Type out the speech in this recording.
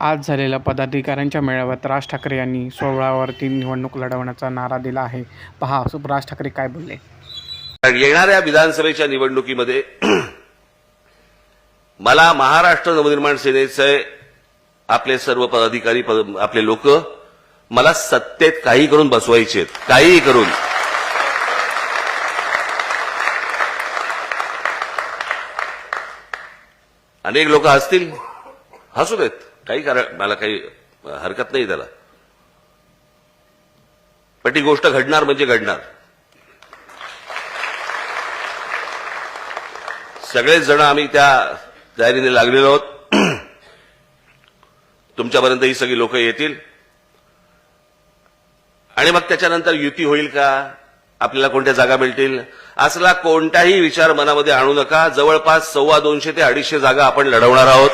आज झालेल्या पदाधिकाऱ्यांच्या मेळाव्यात राज ठाकरे यांनी सोहळ्यावरती निवडणूक लढवण्याचा नारा दिला आहे. पहा राज ठाकरे काय बोलले? येणाऱ्या विधानसभेच्या निवडणुकीमध्ये मला महाराष्ट्र नवनिर्माण सेनेचे आपले सर्व पदाधिकारी पद- आपले लोक मला सत्तेत काही करून बसवायचे आहेत. काहीही करून. अनेक लोक हसतील हसू देत. काही कारण मला काही हरकत नाही त्याला. पण ती गोष्ट घडणार म्हणजे घडणार. सगळेच जण आम्ही त्या तयारीने लागलेलो आहोत. तुमच्यापर्यंत ही सगळी लोक येतील. आणि मग त्याच्यानंतर युती होईल का? आपल्याला कोणत्या जागा मिळतील? असला कोणताही विचार मनामध्ये आणू नका. जवळपास सव्वा दोनशे ते अडीचशे जागा आपण लढवणार आहोत.